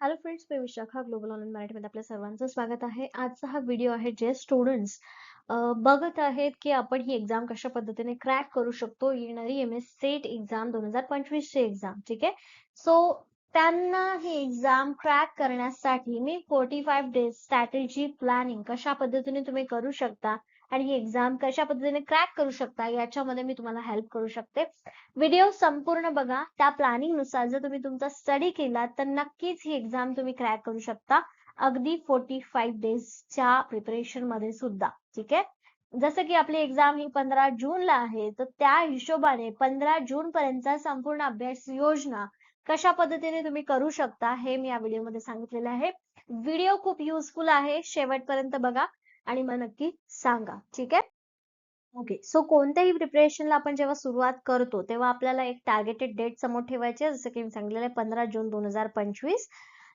Hello friends मी Vishakha global online मराठीमध्ये आपल्या सर्वांचं स्वागत आहे. आजचा हा व्हिडिओ आहे जे स्टुडंट्स बघत आहेत की आपण ही एक्झाम कशा पद्धतीने क्रॅक करू शकतो. येणारी एम एस सेट एक्झाम दोन हजार पंचवीसची एक्झाम ठीक आहे? सो त्यांना ही एक्झाम क्रॅक करण्यासाठी मी forty five days strategy planning कशा पद्धतीने तुम्ही करू शकता आणि ही एक्झाम कशा पद्धतीने क्रॅक करू शकता याच्यामध्ये मी तुम्हाला हेल्प करू शकते. व्हिडिओ संपूर्ण बघा. त्या प्लॅनिंगनुसार जर तुम्ही तुमचा स्टडी केला तर नक्कीच ही एक्झाम तुम्ही क्रॅक करू शकता. अगदी फोर्टी फाईव्ह डेजच्या प्रिपरेशनमध्ये सुद्धा. ठीक आहे? जसं की आपली एक्झाम ही पंधरा जूनला आहे तर त्या हिशोबाने पंधरा जून पर्यंतचा संपूर्ण अभ्यास योजना कशा पद्धतीने तुम्ही करू शकता हे मी या व्हिडिओमध्ये सांगितलेलं आहे. व्हिडिओ खूप युजफुल आहे शेवटपर्यंत बघा आणि मग नक्की सांगा ठीक आहे? ओके सो कोणत्याही प्रिपरेशनला आपण जेव्हा सुरुवात करतो तेव्हा आपल्याला एक टार्गेटेड डेट समोर ठेवायची जसं की मी सांगितलेलं आहे पंधरा जून दोन हजार पंचवीस.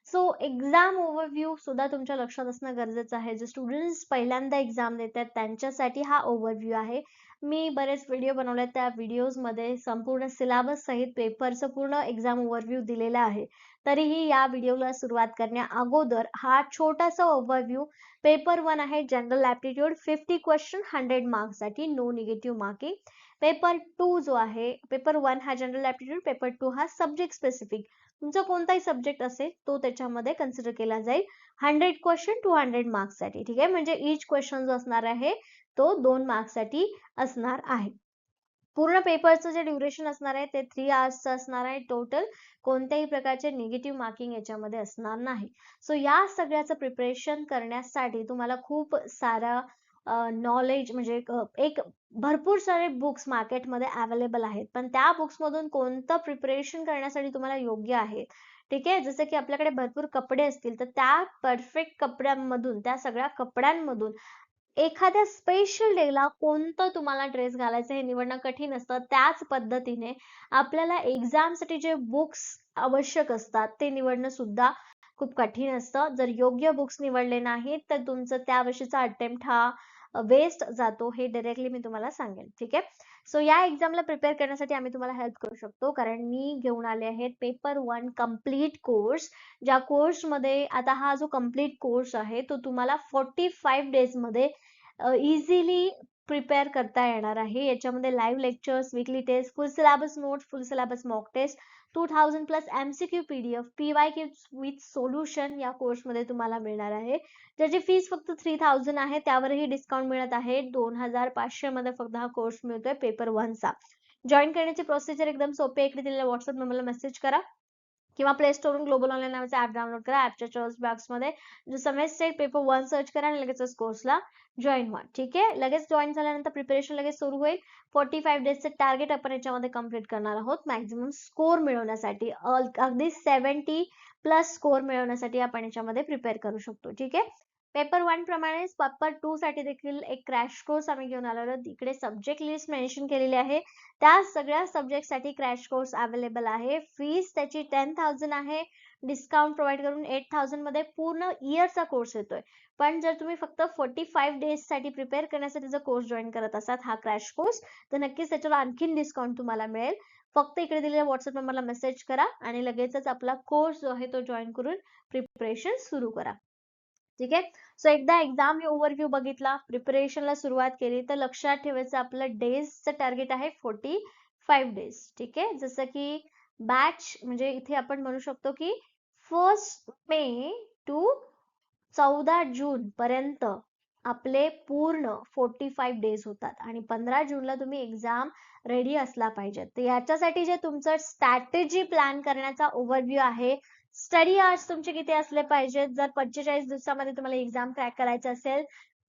सो एक्झाम ओव्हरव्ह्यू सुद्धा तुमच्या लक्षात असणं गरजेचं आहे. जे स्टुडंट्स पहिल्यांदा एक्झाम देतात त्यांच्यासाठी हा ओव्हरव्ह्यू आहे. मी बरेच व्हिडिओ बनवले त्या व्हिडिओजमध्ये संपूर्ण सिलेबस सहित पेपरचं पूर्ण एक्झाम ओव्हरव्ह्यू दिलेला आहे. तरीही या व्हिडिओला सुरुवात करण्या अगोदर हा छोटासा ओव्हरव्ह्यू पेपर वन आहे. General aptitude fifty question hundred मार्क्ससाठी no negative marking paper two जो आहे पेपर वन हा जनरल ऍप्टिट्यूड पेपर टू हा सब्जेक्ट स्पेसिफिक तुमचा कोणताही सब्जेक्ट असेल तो त्याच्यामध्ये कन्सिडर केला जाईल. हंड्रेड क्वेश्चन टू हंड्रेड मार्क्ससाठी ठीक आहे? म्हणजे इच क्वेश्चन जो असणार आहे तो दोन मार्क्ससाठी असणार आहे. पूर्ण पेपरचं जे ड्युरेशन असणार आहे ते थ्री आवर्सचं असणार आहे टोटल कोणत्याही प्रकारचे निगेटिव्ह मार्किंग याच्यामध्ये असणार नाही. सो या सगळ्याचं प्रिपरेशन करण्यासाठी तुम्हाला खूप सारा नॉलेज म्हणजे एक भरपूर सारे बुक्स मार्केटमध्ये अवेलेबल आहेत. पण त्या बुक्स मधून कोणतं प्रिपरेशन करण्यासाठी तुम्हाला योग्य आहे? ठीक आहे? जसं की आपल्याकडे भरपूर कपडे असतील तर त्या परफेक्ट कपड्यांमधून त्या सगळ्या कपड्यांमधून एखाद्या स्पेशल डेला कोणतं तुम्हाला ड्रेस घालायचं हे निवडणं कठीण असतं. त्याच पद्धतीने आपल्याला एक्झामसाठी जे बुक्स आवश्यक असतात ते निवडणं सुद्धा खूप कठीण असतं. जर योग्य बुक्स निवडले नाहीत तर तुमचं त्या वर्षीचा अटेम्प्ट हा वेस्ट जातो हे डायरेक्टली मी तुम्हाला सांगेन. ठीक आहे? सो या एक्झामला प्रिपेअर करण्यासाठी आम्ही तुम्हाला हेल्प करू शकतो. कारण मी घेऊन आले आहेत पेपर वन कंप्लीट कोर्स ज्या कोर्समध्ये आता हा जो कंप्लीट कोर्स आहे तो तुम्हाला फोर्टी फाईव्ह डेजमध्ये इझिली प्रिपेअर करता येणार आहे. याच्यामध्ये live lectures weekly test full syllabus notes full syllabus mock test two thousand plus MCQ PDF P Y Q with solution या कोर्समध्ये तुम्हाला मिळणार आहे. ज्याची फीस फक्त थ्री थाउजंड आहे त्यावरही डिस्काउंट मिळत आहे. दोन हजार पाचशे मध्ये फक्त हा कोर्स मिळतोय पेपर वनचा जॉईन करण्याची प्रोसिजर एकदम सोपी इकडे दिलेल्या व्हॉट्सअप नंबरला मेसेज करा. किंवा प्ले स्टोरून ग्लोबल ऑनलाईन नावाचा ऍप डाउनलोड करा. ऍपच्या चॉईस बॉक्समध्ये जो पेपर वन सर्च करा आणि लगेच कोर्सला जॉईन व्हा. ठीक आहे? लगेच जॉईन झाल्यानंतर प्रिपरेशन लगेच सुरू होईल. फोर्टी फाईव्ह डेजचे टार्गेट आपण याच्यामध्ये कंप्लीट करणार आहोत. मॅक्झिमम स्कोर मिळवण्यासाठी अगदी सेव्हन्टी प्लस स्कोर मिळवण्यासाठी आपण याच्यामध्ये प्रिपेअर करू शकतो. ठीक आहे? पेपर वन प्रमाणेच पेपर टू साठी देखील एक क्रॅश कोर्स आम्ही घेऊन आलो आहोत. इकडे सब्जेक्ट लिस्ट मेन्शन केलेली आहे. त्या सगळ्या सब्जेक्टसाठी क्रॅश कोर्स अवेलेबल आहे. फीस त्याची टेन थाउजंड आहे. डिस्काउंट प्रोव्हाइड करून एट थाउजंडमध्ये पूर्ण इयरचा कोर्स येतोय. पण जर तुम्ही फक्त फोर्टी फाईव्ह डेजसाठी प्रिपेअर करण्यासाठी जर कोर्स जॉईन करत असाल हा क्रॅश कोर्स तर नक्कीच त्याच्यावर आणखीन डिस्काउंट तुम्हाला मिळेल. फक्त इकडे दिलेल्या व्हॉट्सअप नंबरला मेसेज करा आणि लगेचच आपला कोर्स जो आहे तो जॉईन करून प्रिपरेशन सुरू करा. ठीक आहे? सो एकदा एक्झाम ओव्हरव्ह्यू बघितला प्रिपरेशनला सुरुवात केली तर लक्षात ठेवायचं आपलं डेजचं टार्गेट आहे फोर्टी फाईव्ह डेज ठीक आहे? जसं की बॅच म्हणजे इथे आपण म्हणू शकतो की फर्स्ट मे टू चौदा जून पर्यंत आपले पूर्ण फोर्टी फाईव्ह डेज होतात आणि पंधरा जूनला तुम्ही एक्झाम रेडी असला पाहिजे. तर याच्यासाठी जे तुमचं स्ट्रॅटेजी प्लॅन करण्याचा ओव्हरव्ह्यू आहे स्टडी आवर्स तुमचे किती असले पाहिजेत? जर पंचेचाळीस दिवसामध्ये तुम्हाला एक्झाम क्रॅक करायचं असेल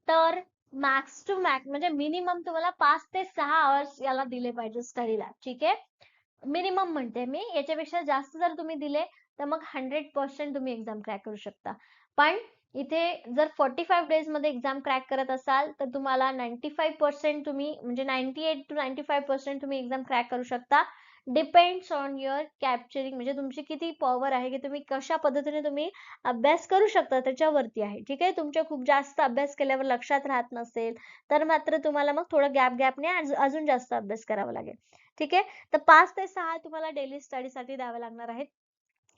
तर मॅक्स टू मॅक्स म्हणजे मिनिमम तुम्हाला पाच ते सहा आवर्स याला दिले पाहिजे स्टडीला ठीक आहे? मिनिमम म्हणते मी. याच्यापेक्षा जास्त जर तुम्ही दिले तर मग हंड्रेड पर्सेंट तुम्ही एक्झाम क्रॅक करू शकता. पण इथे जर फोर्टी फाईव्ह डेजमध्ये एक्झाम क्रॅक करत असाल तर तुम्हाला नाईन्टी फाईव्ह पर्सेंट तुम्ही म्हणजे ninety eight to ninety five percent तुम्ही एक्झाम क्रॅक करू शकता. डिपेंड्स ऑन युअर कॅप्चरिंग म्हणजे तुमची किती पॉवर आहे की तुम्ही कशा पद्धतीने तुम्ही अभ्यास करू शकता त्याच्यावरती आहे. ठीक आहे? तुमच्या खूप जास्त अभ्यास केल्यावर लक्षात राहत नसेल तर मात्र तुम्हाला मग थोडं गॅप गॅपने अजून जास्त अभ्यास करावा लागेल. ठीक आहे? तर पाच ते सहा तुम्हाला डेली स्टडीसाठी द्यावे लागणार आहेत.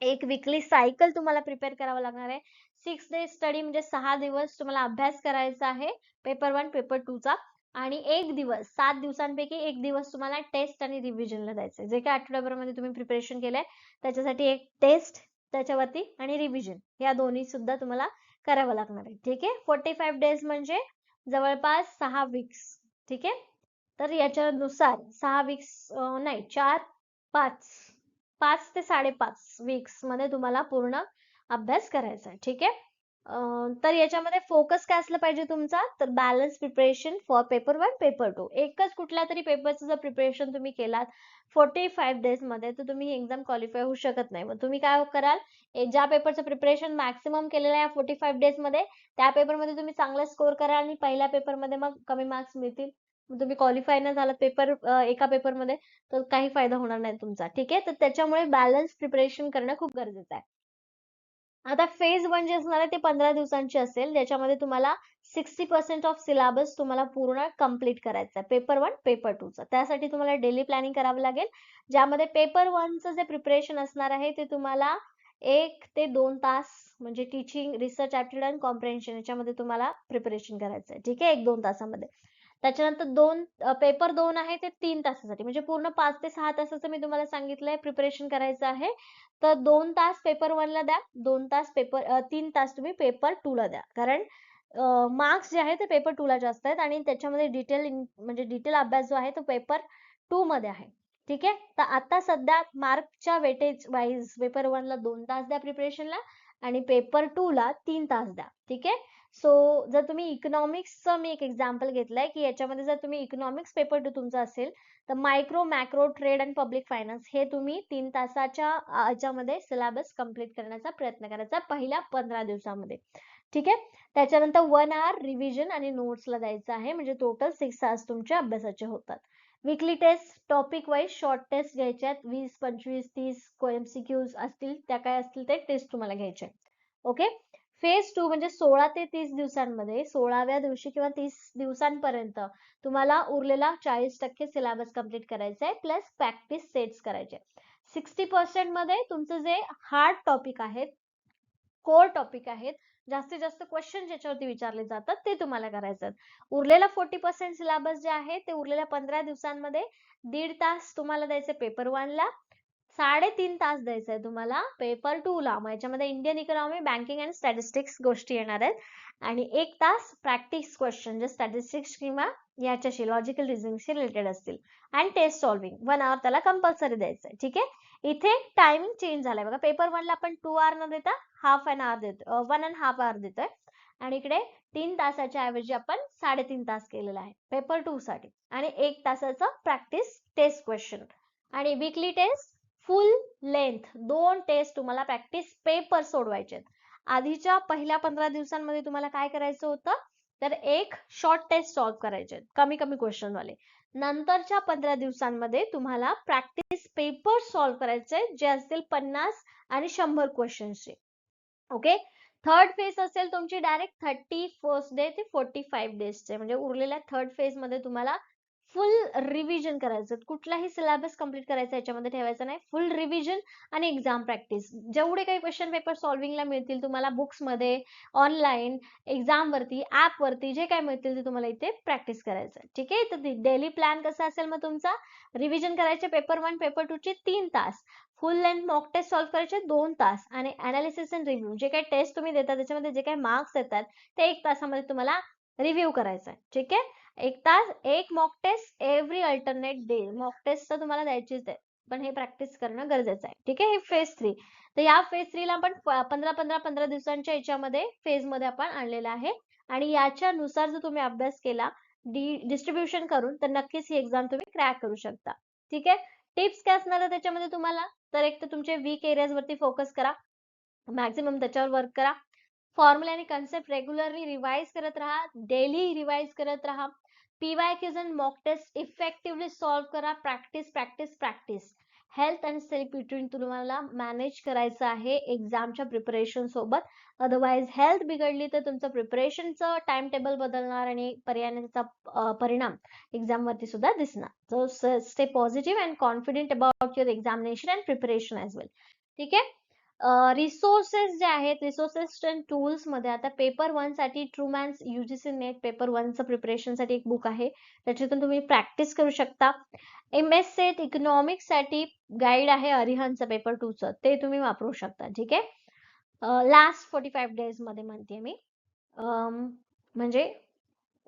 एक वीकली सायकल तुम्हाला प्रिपेअर करावं लागणार आहे. सिक्स डे स्टडी म्हणजे सहा दिवस तुम्हाला अभ्यास करायचा आहे. पेपर वन पेपर टू चा. आणि एक दिवस सात दिवसांपैकी एक दिवस तुम्हाला टेस्ट आणि रिव्हिजनला द्यायचं जे काही आठवड्याभरामध्ये तुम्ही प्रिपरेशन केलंय त्याच्यासाठी एक टेस्ट त्याच्यावरती आणि रिव्हिजन या दोन्ही सुद्धा तुम्हाला करावं लागणार आहे. ठीक आहे? फोर्टी फाईव्ह डेज म्हणजे जवळपास सहा वीक्स ठीक आहे? तर याच्यानुसार सहा वीक्स नाही चार पाच पाच ते साडेपाच वीक्समध्ये तुम्हाला पूर्ण अभ्यास करायचा आहे. ठीक आहे? अं, तर याच्यामध्ये फोकस काय असलं पाहिजे तुमचा? तर balance preparation for paper one paper two एकच कुठल्या तरी पेपरचं जर प्रिपरेशन तुम्ही केलात फोर्टी फाईव्ह डेजमध्ये तर तुम्ही ही एक्झाम क्वालिफाय होऊ शकत नाही. मग तुम्ही काय कराल? ए- ज्या पेपरचं प्रिपरेशन मॅक्सिमम केलेलं आहे फोर्टी फाईव्ह डेजमध्ये त्या पेपरमध्ये तुम्ही चांगला स्कोर करा आणि पहिल्या पेपरमध्ये मग कमी मार्क्स मिळतील. मग तुम्ही क्वालिफाय नाही झालात पेपर एका पेपरमध्ये तर काही फायदा होणार नाही तुमचा. ठीक आहे? तर त्याच्यामुळे बॅलन्स प्रिपरेशन करणं खूप गरजेचं आहे. आता फेज वन जे असणार आहे ते पंधरा दिवसांची असेल. ज्याच्यामध्ये तुम्हाला सिक्स्टी पर्सेंट ऑफ सिलेबस तुम्हाला पूर्ण कंप्लीट करायचा आहे. पेपर वन पेपर टूचा त्यासाठी तुम्हाला डेली प्लॅनिंग करावं लागेल. ज्यामध्ये पेपर वनचं जे प्रिपरेशन असणार आहे ते तुम्हाला एक ते दोन तास म्हणजे teaching research aptitude and comprehension याच्यामध्ये तुम्हाला प्रिपरेशन करायचं आहे. ठीक आहे? एक दोन तासामध्ये. त्याच्यानंतर दोन पेपर दोन आहे ते तीन तासासाठी. म्हणजे पूर्ण पाच ते सहा तासाचं मी तुम्हाला सांगितलंय प्रिपरेशन करायचं आहे. तर दोन तास पेपर वनला द्या दोन तास पेपर तीन तास तुम्ही पेपर टू ला द्या. कारण मार्क्स जे आहे ते पेपर टू ला जास्त आहेत आणि त्याच्यामध्ये डिटेल म्हणजे डिटेल अभ्यास जो आहे तो पेपर टू मध्ये आहे. ठीक आहे? तर आता सध्या मार्कच्या वेटेज वाईज पेपर वनला दोन तास द्या प्रिपरेशनला आणि पेपर टू ला तीन तास द्या. ठीक आहे? सो जर तुम्ही इकॉनॉमिक्सचं मी एक एक्झाम्पल घेतलंय की याच्यामध्ये जर तुम्ही इकॉनॉमिक्स पेपर टू तुमचा असेल तर micro macro trade and public finance हे तुम्ही तीन तासाच्या याच्यामध्ये सिलेबस कंप्लीट करण्याचा प्रयत्न करायचा पहिल्या पंधरा दिवसामध्ये. ठीक आहे? त्याच्यानंतर वन आवर रिव्हिजन आणि नोट्सला द्यायचं आहे म्हणजे टोटल सिक्स तास तुमच्या अभ्यासाचे होतात. Weekly test topic wise short test घ्यायच्यात वीस पंचवीस तीस एमसीक्यूज असतील त्या काय असतील ते टेस्ट तुम्हाला घ्यायचे ओके फेज टू म्हणजे सोळा ते तीस दिवसांमध्ये सोळाव्या दिवशी किंवा तीस दिवसांपर्यंत तुम्हाला उरलेला चाळीस टक्के सिलेबस कंप्लीट करायचा आहे प्लस प्रॅक्टिस सेट्स करायचे. सिक्स्टी पर्सेंटमध्ये तुमचं जे हार्ड टॉपिक आहेत कोर टॉपिक आहेत जास्तीत जास्त क्वेश्चन ज्याच्यावरती विचारले जातात ते तुम्हाला करायचं उरलेला फोर्टी पर्सेंट सिलेबस जे आहे ते उरलेल्या पंधरा दिवसांमध्ये दीड तास तुम्हाला द्यायचे पेपर वनला साडेतीन तास द्यायचं आहे तुम्हाला. पेपर टू ला. मग याच्यामध्ये Indian economy banking and statistics गोष्टी येणार आहेत. आणि एक तास प्रॅक्टिस क्वेश्चन जे स्टॅटिस्टिक्स किंवा याच्याशी लॉजिकल रिझनिंगशी रिलेटेड असतील. And test solving one hour त्याला कंपल्सरी द्यायचं आहे. ठीक आहे? इथे टायमिंग चेंज झालाय. बघा पेपर वनला आपण टू आवर न देता हाफ अन आवर देतो वन अँड हाफ आवर देतोय. आणि इकडे तीन तासाच्या ऐवजी आपण साडेतीन तास केलेला आहे. पेपर टू साठी. आणि एक तासाचं प्रॅक्टिस टेस्ट क्वेश्चन आणि वीकली टेस्ट फुल लेंथ दोन टेस्ट तुम्हाला प्रॅक्टिस पेपर सोडवायचे आधीच्या पहिल्या पंधरा दिवसांमध्ये तुम्हाला काय करायचं होतं? तर एक शॉर्ट टेस्ट सॉल्व्ह करायचे कमी कमी क्वेश्चन वाले. नंतरच्या पंधरा दिवसांमध्ये तुम्हाला प्रॅक्टिस पेपर सॉल्व्ह करायचे जे असतील पन्नास आणि शंभर क्वेश्चनचे ओके थर्ड फेज असेल तुमची डायरेक्ट थर्टी फर्स्ट डे ते फोर्टी फाईव्ह डेजचे म्हणजे उरलेल्या थर्ड फेजमध्ये तुम्हाला फुल रिव्हिजन करायचं. कुठलाही सिलेबस कंप्लीट करायचा याच्यामध्ये ठेवायचा नाही. फुल रिव्हिजन आणि एक्झाम प्रॅक्टिस जेवढे काही क्वेश्चन पेपर सॉल्विंगला मिळतील तुम्हाला बुक्समध्ये ऑनलाईन एक्झाम वरती ऍप वरती जे काय मिळतील ते तुम्हाला इथे प्रॅक्टिस करायचं ठीक आहे? तर डेली प्लॅन कसा असेल मग तुमचा? रिव्हिजन करायचे पेपर वन पेपर टू चे तीन तास. Full length mock test solve करायचे दोन तास. आणि अनालिसिस अँड रिव्ह्यू जे काही टेस्ट तुम्ही देता त्याच्यामध्ये जे काही मार्क्स येतात ते एक तासामध्ये तुम्हाला रिव्ह्यू करायचा आहे. ठीक आहे? एक तास एक mock test every alternate day mock test तर तुम्हाला द्यायचीच आहे. पण हे प्रॅक्टिस करणं गरजेचं आहे. ठीक आहे? हे फेज थ्री तर या फेज थ्रीला आपण पंधरा पंधरा पंधरा दिवसांच्या याच्यामध्ये फेजमध्ये आपण आणलेलं आहे. आणि याच्यानुसार जर तुम्ही अभ्यास केला डी डिस्ट्रीब्युशन करून तर नक्कीच ही एक्झाम तुम्ही क्रॅक करू शकता. ठीक आहे? टिप्स काय असणार आहे त्याच्यामध्ये तुम्हाला? तर एक तर तुमचे वीक एरियाज वरती फोकस करा. मॅक्झिमम त्याच्यावर वर्क करा. फॉर्म्युला आणि कन्सेप्ट रेग्युलरली रिवाइज करत राहा डेली रिवाइज करत राहा. PY Qs and mock test effectively solve करा. Practice practice practice health and self between तुम्हाला मॅनेज करायचं आहे एक्झामच्या प्रिपरेशन सोबत. अदरवाईज हेल्थ बिघडली तर तुमचं प्रिपरेशनचं टाइम टेबल बदलणार आणि पर्यायाचा त्याचा परिणाम एक्झाम वरती सुद्धा दिसणार. So stay positive and confident about your examination and preparation as well ठीक आहे? रिसोर्सेस जे आहेत रिसोर्सेस अँड टूल्समध्ये आता पेपर वनसाठी ट्रूमॅन्स युजीसी नेट पेपर वनचं प्रिपरेशनसाठी एक बुक आहे. त्याच्यातून तुम्ही प्रॅक्टिस करू शकता. एम एस सेट इकॉनॉमिक्ससाठी गाईड आहे अरिहनचं पेपर टूचं ते तुम्ही वापरू शकता. ठीक आहे? लास्ट फोर्टी फाईव्ह डेजमध्ये म्हणते मी. म्हणजे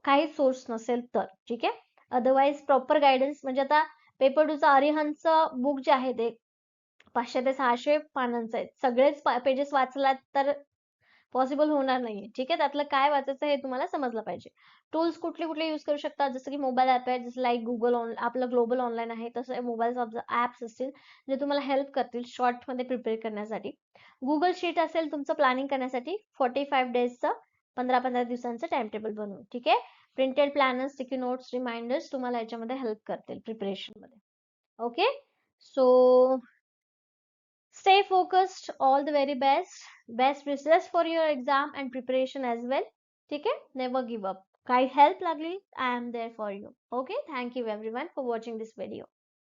काही सोर्स नसेल तर. ठीक आहे? अदरवाईज प्रॉपर गायडन्स म्हणजे आता पेपर टूचं अरिहनचं बुक जे आहे ते पाचशे ते सहाशे पानांचं आहे सगळेच पेजेस वाचलात तर पॉसिबल होणार नाहीये. ठीक आहे? त्यातलं काय वाचायचं हे तुम्हाला समजलं पाहिजे. टूल्स कुठले कुठले युज करू शकता? जसं की मोबाईल ऍप आहे जसं लाईक गुगल ऑन आपलं ग्लोबल ऑनलाईन आहे तसं मोबाईल ऍप्स असतील जे तुम्हाला हेल्प करतील शॉर्टमध्ये प्रिपेअर करण्यासाठी. गुगल शीट असेल तुमचं प्लॅनिंग करण्यासाठी फोर्टी फाईव्ह डेजचं पंधरा पंधरा दिवसांचं टाइम टेबल बनवून. ठीक आहे? Printed planners sticky notes reminders तुम्हाला याच्यामध्ये हेल्प करतील प्रिपरेशनमध्ये. Okay so stay focused all the very best best wishes for your exam and preparation as well ठीक आहे never give up काही help लागली I am there for you okay thank you everyone for watching this video